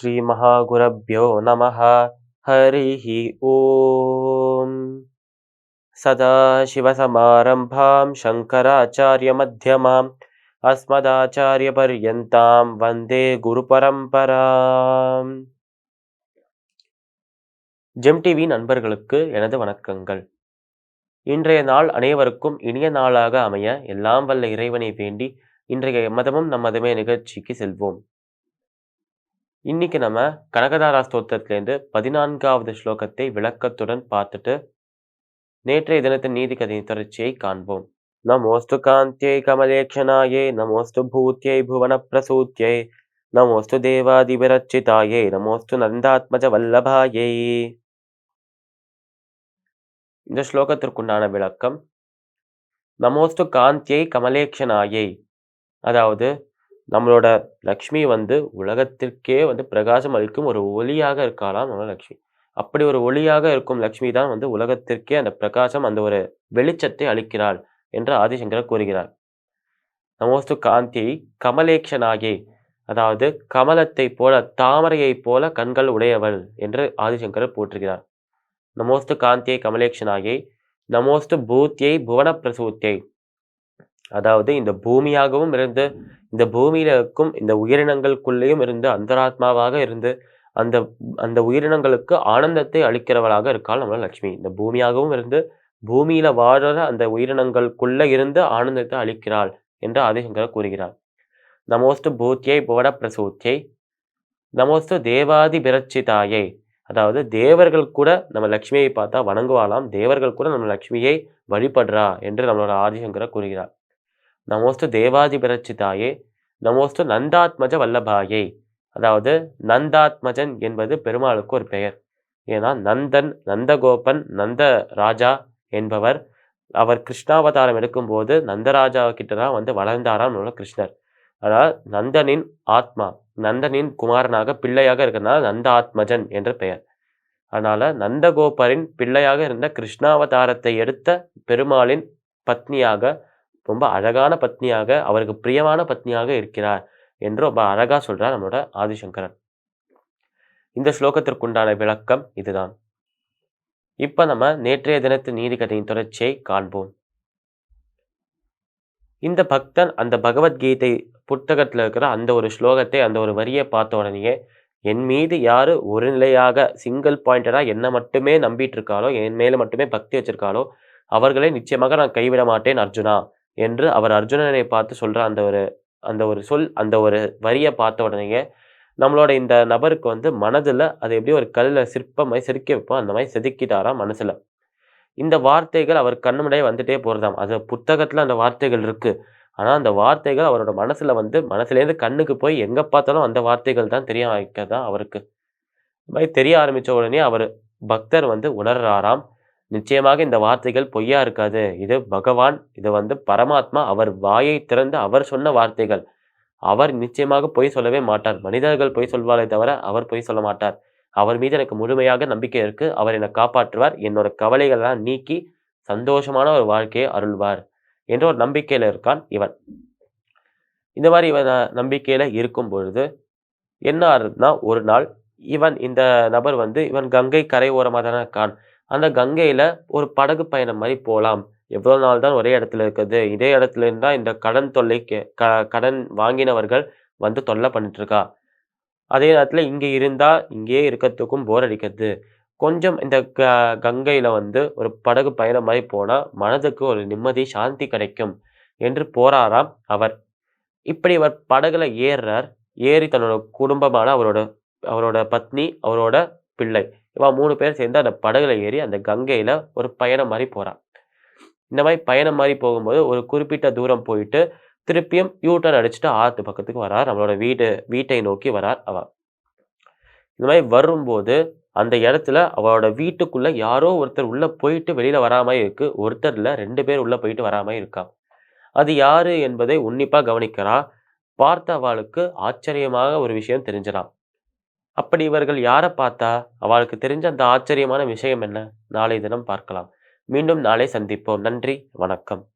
श्रीमहागुरभ्यो नमः हरिः ॐ सदाशिवसमारम्भां शङ्कराचार्यमध्यमाम् अस्मदाचार्यपर्यन्तां वन्दे குருபரம்பராம் ஜெம் டிவி நண்பர்களுக்கு எனது வணக்கங்கள் இன்றைய நாள் அனைவருக்கும் இனிய நாளாக அமைய எல்லாம் வல்ல இறைவனை வேண்டி இன்றைய மதமும் நம் மதமே நிகழ்ச்சிக்கு செல்வோம் இன்னைக்கு நம்ம கனகதாரா ஸ்தோத்திரத்திலேருந்து பதினான்காவது ஸ்லோகத்தை விளக்கத்துடன் பார்த்துட்டு நேற்றைய தினத்தின் நீதி கதையின் தொடர்ச்சியை காண்போம். நமோஸ்து காந்தியை கமலேக்ஷனாயே நமோஸ்து பூத்தியை புவன பிரசூத்தியை நமோஸ்து தேவாதிபிரச்சிதாயே நமோஸ்து நந்தாத்மஜ வல்லபாயை இந்த ஸ்லோகத்திற்குண்டான விளக்கம் நமோஸ்து காந்தியை கமலேக்ஷனாயை அதாவது நம்மளோட லக்ஷ்மி வந்து உலகத்திற்கே வந்து பிரகாசம் அளிக்கும் ஒரு ஒளியாக இருக்காளாம் நம்ம லக்ஷ்மி. அப்படி ஒரு ஒளியாக இருக்கும் லக்ஷ்மி தான் வந்து உலகத்திற்கே அந்த பிரகாசம் அந்த ஒரு வெளிச்சத்தை அளிக்கிறாள் என்று ஆதிசங்கரர் கூறுகிறார். நமோஸ்து காந்தி கமலேக்ஷனாகி அதாவது கமலத்தை போல தாமரையைப் போல கண்கள் உடையவள் என்று ஆதிசங்கரர் போற்றுகிறார். நமோஸ்து காந்தியை கமலேக்ஷனாகி நமோஸ்து பூத்தியை புவன பிரசூத்தியை அதாவது இந்த பூமியாகவும் இருந்து இந்த பூமியில இருக்கும் இந்த உயிரினங்களுக்குள்ளேயும் இருந்து அந்தராத்மாவாக இருந்து அந்த அந்த உயிரினங்களுக்கு ஆனந்தத்தை அளிக்கிறவளாக இருக்காள் நம்மள லட்சுமி. இந்த பூமியாகவும் இருந்து பூமியில வாழற அந்த உயிரினங்களுக்குள்ள இருந்து ஆனந்தத்தை அளிக்கிறாள் என்று ஆதிசங்கர கூறுகிறார். நமோஸ்து பூத்தியை புவட பிரசூத்தியை நமோஸ்து தேவாதி பிரச்சிதாயை. அதாவது தேவர்கள் கூட நம்ம லட்சுமியை பார்த்தா வணங்குவாளாம் தேவர்கள் கூட நம்ம லட்சுமியை வழிபடுறா என்று நம்மளோட ஆதிசங்கர கூறுகிறார். நமோஸ்து தேவாதி பிரச்சிதாயே நமோஸ்து நந்தாத்மஜ வல்லபாயை. அதாவது நந்தாத்மஜன் என்பது பெருமாளுக்கு ஒரு பெயர். ஏன்னா நந்தன் நந்தகோபன் நந்த ராஜா என்பவர் அவர் கிருஷ்ணாவதாரம் எடுக்கும்போது நந்தராஜா கிட்ட தான் வந்து வளர்ந்தாராம் உள்ள கிருஷ்ணர். அதாவது நந்தனின் ஆத்மா நந்தனின் குமாரனாக பிள்ளையாக இருக்கிறதுனால நந்த ஆத்மஜன் என்ற பெயர். அதனால் நந்தகோபரின் பிள்ளையாக இருந்த கிருஷ்ணாவதாரத்தை எடுத்த பெருமாளின் பத்னியாக ரொம்ப அழகான பத்னியாக அவருக்கு பிரியமான பத்னியாக இருக்கிறார் என்று ரொம்ப அழகாக சொல்கிறார் நம்மளோட ஆதிசங்கரன். இந்த ஸ்லோகத்திற்குண்டான விளக்கம் இதுதான். இப்போ நம்ம நேற்றைய தினத்து நீதிக்கதையின் தொடர்ச்சியை காண்போம். இந்த பக்தன் அந்த பகவத்கீதை புத்தகத்தில் இருக்கிற அந்த ஒரு ஸ்லோகத்தை அந்த ஒரு வரியை பார்த்த உடனேயே என் மீது யார் ஒரு நிலையாக சிங்கிள் பாயிண்டடாக என்னை மட்டுமே நம்பிட்டு இருக்காளோ என் மேலே மட்டுமே பக்தி வச்சிருக்காளோ அவர்களை நிச்சயமாக நான் கைவிட மாட்டேன் அர்ஜுனா. என்று அவர் அர்ஜுனனை பார்த்து சொல்கிற அந்த ஒரு அந்த ஒரு சொல் அந்த ஒரு வரியை பார்த்த உடனேயே நம்மளோட இந்த நபருக்கு வந்து மனதில் அது எப்படி ஒரு கல்லில் சிற்பமாய் செதுக்கி வைப்போம். அந்த மாதிரி செதுக்கிட்டாராம் மனசில். இந்த வார்த்தைகள் அவர் கண்ணுமுடைய வந்துட்டே போகிறதாம் அது புத்தகத்தில் அந்த வார்த்தைகள் இருக்குது ஆனால் அந்த வார்த்தைகள் அவரோட மனசில் வந்து மனசுலேருந்து கண்ணுக்கு போய் எங்கே பார்த்தாலும் அந்த வார்த்தைகள் தான் தெரிய வைக்கதா அவருக்கு. இந்த மாதிரி தெரிய ஆரம்பித்த உடனே அவர் பக்தர் வந்து உணர்றாராம். நிச்சயமாக இந்த வார்த்தைகள் பொய்யா இருக்காது. இது பகவான் இது வந்து பரமாத்மா அவர் வாயை திறந்து அவர் சொன்ன வார்த்தைகள். அவர் நிச்சயமாக பொய் சொல்லவே மாட்டார். மனிதர்கள் பொய் சொல்வாரே தவிர அவர் பொய் சொல்ல மாட்டார். அவர் மீது எனக்கு முழுமையாக நம்பிக்கை இருக்கு. அவர் என்னை காப்பாற்றுவார். என்னோட கவலைகளெல்லாம் நீக்கி சந்தோஷமான ஒரு வாழ்க்கையை அருள்வார் என்ற ஒரு நம்பிக்கையில இருக்கான் இவன். இந்த மாதிரி இவன் நம்பிக்கையில இருக்கும் பொழுது என்ன ஆறுதுன்னா ஒரு நாள் இவன் இந்த நபர் வந்து இவன் கங்கை கரை ஓரமாக தானே இருக்கான். அந்த கங்கையில் ஒரு படகு பயணம் மாதிரி போகலாம் எவ்வளோ நாள் தான் ஒரே இடத்துல இருக்குது? இதே இடத்துல இருந்தால் இந்த கடன் தொல்லைக்கு க கடன் வாங்கினவர்கள் வந்து தொல்லை பண்ணிட்டுருக்கா? அதே நேரத்தில் இங்கே இருந்தால் இங்கேயே இருக்கிறதுக்கும் போர் அடிக்கிறது கொஞ்சம் இந்த க கங்கையில் வந்து ஒரு படகு பயணம் மாதிரி போனால் மனதுக்கு ஒரு நிம்மதி சாந்தி கிடைக்கும் என்று போறாராம் அவர். இப்படி அவர் படகுல ஏறுறார். ஏறி தன்னோட குடும்பமான அவரோட அவரோட பத்னி அவரோட பிள்ளை. இவன் மூணு பேர் சேர்ந்து அந்த படகுல ஏறி அந்த கங்கையில் ஒரு பயணம் மாதிரி போகிறான் இந்த மாதிரி பயணம் மாதிரி போகும்போது ஒரு குறிப்பிட்ட தூரம் போயிட்டு திருப்பியும் யூட்டர்ன் அடிச்சுட்டு ஆற்று பக்கத்துக்கு வரார். நம்மளோட வீடு வீட்டை நோக்கி வரார் அவ இந்த மாதிரி வரும்போது அந்த இடத்துல அவளோட வீட்டுக்குள்ள யாரோ ஒருத்தர் உள்ள போயிட்டு வெளியில வராமல் இருக்கு. ஒருத்தர்ல ரெண்டு பேர் உள்ள போயிட்டு வராமல் இருக்கான் அது யாரு என்பதை உன்னிப்பா கவனிக்கிறா. பார்த்தவாளுக்கு ஆச்சரியமாக ஒரு விஷயம் தெரிஞ்சிடான் அப்படி இவர்கள் யாரை பார்த்தா அவளுக்கு தெரிஞ்ச அந்த ஆச்சரியமான விஷயம் என்ன? நாளை தினம் பார்க்கலாம். மீண்டும் நாளை சந்திப்போம். நன்றி. வணக்கம்.